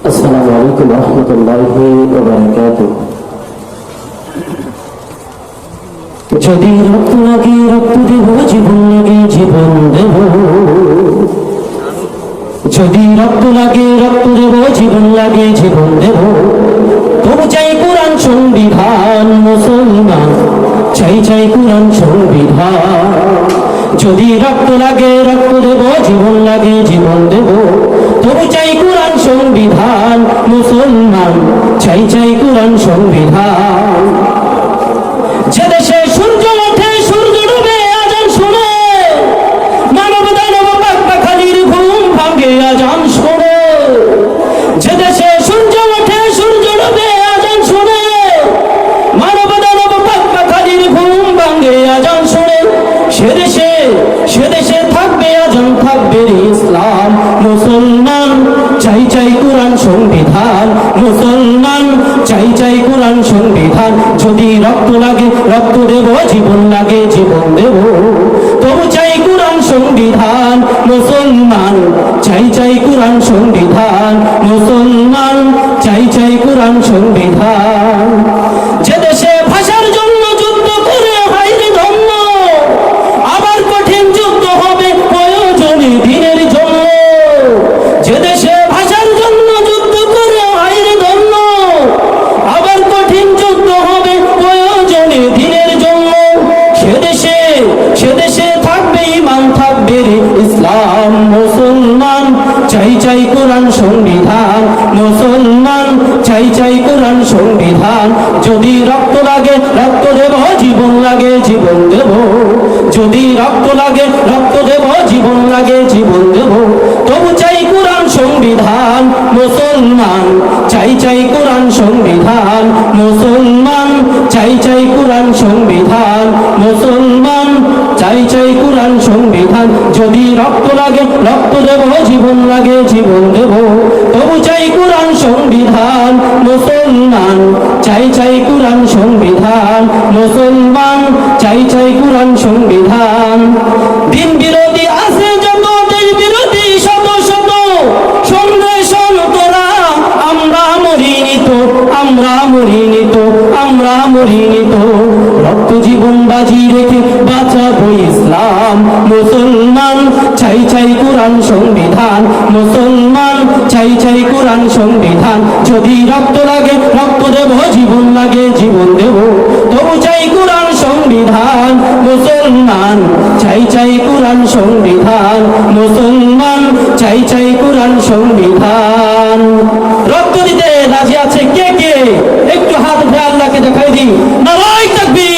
السلام عليكم ورحمة الله وبركاته যদি রক্ত লাগে রক্ত দেব জীবন লাগে জীবন দেব যদি রক্ত লাগে রক্ত দেব জীবন লাগে জীবন দেব তবু চাই কোরআন রক্ত লাগে, রক্ত দেব, জীবন লাগে, জীবন দেব। তবু চাই কোরআন সংবিধান, মুসলমান, চাই চাই কোরআন সংবিধান। থাকবে ইসলাম, মুসলমান, চাই চাই কোরআন সংবিধান, মুসলমান, চাই চাই কোরআন সংবিধান, যদি রক্ত লাগে, রক্ত দেব, জীবন লাগে, জীবন দেব। তবু চাই কোরআন সংবিধান, মুসলমান, চাই চাই কোরআন সংবিধান, মুসলমান, চাই চাই কোরআন সংবিধান। চাই চাই কোরআন সংবিধান। মুসলমান, চাই চাই কোরআন সংবিধান। যদি রক্ত লাগে, রক্ত দেব, জীবন লাগে, জীবন দেব। যদি রক্ত লাগে, রক্ত দেব, জীবন লাগে, জীবন দেব। তবু চাই কোরআন সংবিধান। মুসলমান, চাই চাই কোরআন সংবিধান। মুসলমান, চাই চাই কোরআন সংবিধান। মুসলমান চাই চাই কোরআন সংবিধান। যদি রক্ত লাগে, রক্ত দেব, জীবন লাগে, জীবন দেব। তবু চাই কোরআন সংবিধান, মুসলমান। চাই চাই কোরআন সংবিধান, মুসলমান। চাই চাই কোরআন সংবিধান। দিন বিরোধী আমরা মরিনি রক্ত জীবন বাজি রেখে বাঁচাবো ইসলাম। মুসলমান, চাই চাই কোরআন সংবিধান। মুসলমান, চাই চাই কোরআন সংবিধান। যদি রক্ত লাগে, রক্ত দেব, জীবন লাগে, জীবন দেব। তবু চাই কোরআন সংবিধান। মুসলমান, চাই চাই কোরআন সংবিধান। মুসলমান, চাই চাই কোরআন সংবিধান। রক্ত দিতে রাজি রেখে দিই নারায় থাকবি